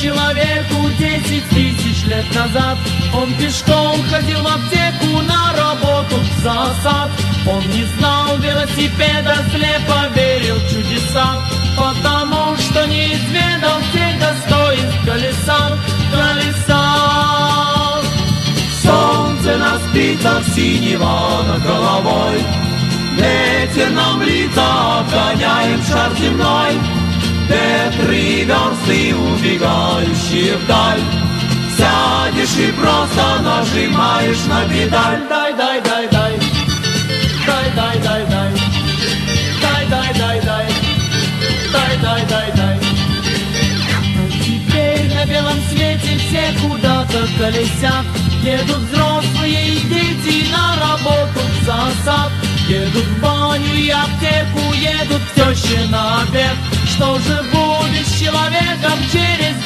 человеку десять тысяч лет назад. Он пешком ходил в аптеку на работу в засад Он не знал велосипеда, слепо верил в чудеса Потому что не изведал всех достоинств колеса. Колеса. Солнце на спицах синего над головой. Ветер нам лица, обгоняем шар земной Версты, убегающие вдаль Сядешь и просто нажимаешь на педаль. Дай, дай, дай, дай. Дай, дай, дай, дай. Дай, дай, дай, дай. Дай, дай, дай, дай. А Теперь на белом свете все куда-то колесят. Едут взрослые и дети на работу в засад. Едут в баню и аптеку, едут к на обед что же будешь человеком через